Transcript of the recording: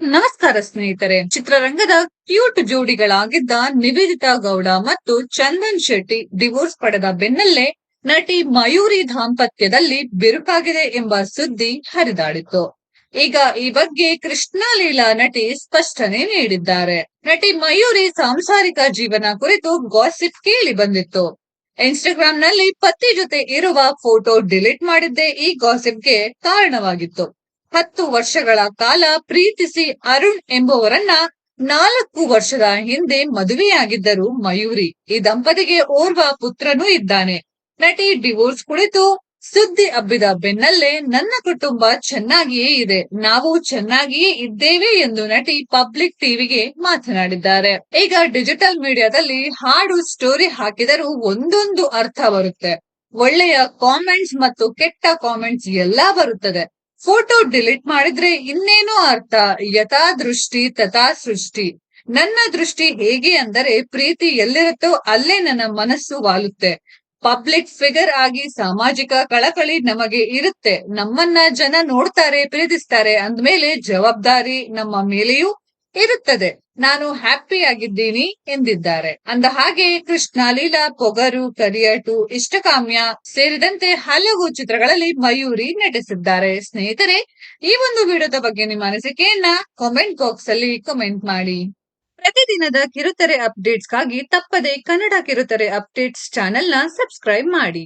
ನಮಸ್ಕಾರ ಸ್ನೇಹಿತರೆ. ಚಿತ್ರರಂಗದ ಕ್ಯೂಟ್ ಜೋಡಿಗಳಾಗಿದ್ದ ನಿವೇದಿತಾ ಗೌಡ ಮತ್ತು ಚಂದನ್ ಶೆಟ್ಟಿ ಡಿವೋರ್ಸ್ ಪಡೆದ ಬೆನ್ನಲ್ಲೇ ನಟಿ ಮಯೂರಿ ದಾಂಪತ್ಯದಲ್ಲಿ ಬಿರುಕಾಗಿದೆ ಎಂಬ ಸುದ್ದಿ ಹರಿದಾಡಿತ್ತು. ಈಗ ಈ ಬಗ್ಗೆ ಕೃಷ್ಣ ಲೀಲಾ ನಟಿ ಸ್ಪಷ್ಟನೆ ನೀಡಿದ್ದಾರೆ. ನಟಿ ಮಯೂರಿ ಸಾಂಸಾರಿಕ ಜೀವನ ಕುರಿತು ಗಾಸಿಪ್ ಕೇಳಿ ಬಂದಿತ್ತು. ಇನ್ಸ್ಟಾಗ್ರಾಂ ನಲ್ಲಿ ಪತಿ ಜೊತೆ ಇರುವ ಫೋಟೋ ಡಿಲೀಟ್ ಮಾಡಿದ್ದೇ ಈ ಗಾಸಿಪ್ಗೆ ಕಾರಣವಾಗಿತ್ತು. ಹತ್ತು ವರ್ಷಗಳ ಕಾಲ ಪ್ರೀತಿಸಿ ಅರುಣ್ ಎಂಬುವರನ್ನ ನಾಲ್ಕು ವರ್ಷದ ಹಿಂದೆ ಮದುವೆಯಾಗಿದ್ದರು ಮಯೂರಿ. ಈ ದಂಪತಿಗೆ ಓರ್ವ ಪುತ್ರನೂ ಇದ್ದಾನೆ. ನಟಿ ಡಿವೋರ್ಸ್ ಕುಳಿತು ಸುದ್ದಿ ಅಬ್ಬಿದ ಬೆನ್ನಲ್ಲೇ ನನ್ನ ಕುಟುಂಬ ಚೆನ್ನಾಗಿಯೇ ಇದೆ. ನಾವು ಚೆನ್ನಾಗಿಯೇ ಇದ್ದೇವೆ ಎಂದು ನಟಿ ಪಬ್ಲಿಕ್ ಟಿವಿಗೆ ಮಾತನಾಡಿದ್ದಾರೆ. ಈಗ ಡಿಜಿಟಲ್ ಮೀಡಿಯಾದಲ್ಲಿ ಹಾಡು ಸ್ಟೋರಿ ಹಾಕಿದರೂ ಒಂದೊಂದು ಅರ್ಥ ಬರುತ್ತೆ. ಒಳ್ಳೆಯ ಕಾಮೆಂಟ್ಸ್ ಮತ್ತು ಕೆಟ್ಟ ಕಾಮೆಂಟ್ಸ್ ಎಲ್ಲಾ ಬರುತ್ತದೆ. ಫೋಟೋ ಡಿಲೀಟ್ ಮಾಡಿದ್ರೆ ಇನ್ನೇನು ಅರ್ಥ? ಯಥಾ ದೃಷ್ಟಿ ತಥಾ ಸೃಷ್ಟಿ ನನ್ನ ದೃಷ್ಟಿ ಹೇಗೆ ಅಂದರೆ ಪ್ರೀತಿ ಎಲ್ಲಿರುತ್ತೋ ಅಲ್ಲೇ ನನ್ನ ಮನಸ್ಸು ವಾಲುತ್ತೆ. ಪಬ್ಲಿಕ್ ಫಿಗರ್ ಆಗಿ ಸಾಮಾಜಿಕ ಕಳಕಳಿ ನಮಗೆ ಇರುತ್ತೆ. ನಮ್ಮನ್ನ ಜನ ನೋಡ್ತಾರೆ, ಪ್ರೀತಿಸ್ತಾರೆ, ಅಂದ್ಮೇಲೆ ಜವಾಬ್ದಾರಿ ನಮ್ಮ ಮೇಲೆಯೂ ಇರುತ್ತದೆ. ನಾನು ಹ್ಯಾಪಿ ಆಗಿದ್ದೀನಿ ಎಂದಿದ್ದಾರೆ. ಅಂದ ಹಾಗೆ ಕೃಷ್ಣ ಲೀಲಾ ಪೊಗರು, ಕರಿಯಟು, ಇಷ್ಟಕಾಮ್ಯ ಸೇರಿದಂತೆ ಹಲವು ಚಿತ್ರಗಳಲ್ಲಿ ಮಯೂರಿ ನಟಿಸಿದ್ದಾರೆ. ಸ್ನೇಹಿತರೆ, ಈ ಒಂದು ವಿಡಿಯೋದ ಬಗ್ಗೆ ನಿಮ್ಮ ಅನಿಸಿಕೆಯನ್ನ ಕಾಮೆಂಟ್ ಬಾಕ್ಸ್ ಅಲ್ಲಿ ಕಮೆಂಟ್ ಮಾಡಿ. ಪ್ರತಿದಿನದ ಕಿರುತೆರೆ ಅಪ್ಡೇಟ್ಸ್ಗಾಗಿ ತಪ್ಪದೆ ಕನ್ನಡ ಕಿರುತೆರೆ ಅಪ್ಡೇಟ್ಸ್ ಚಾನೆಲ್ನ ಸಬ್ಸ್ಕ್ರೈಬ್ ಮಾಡಿ.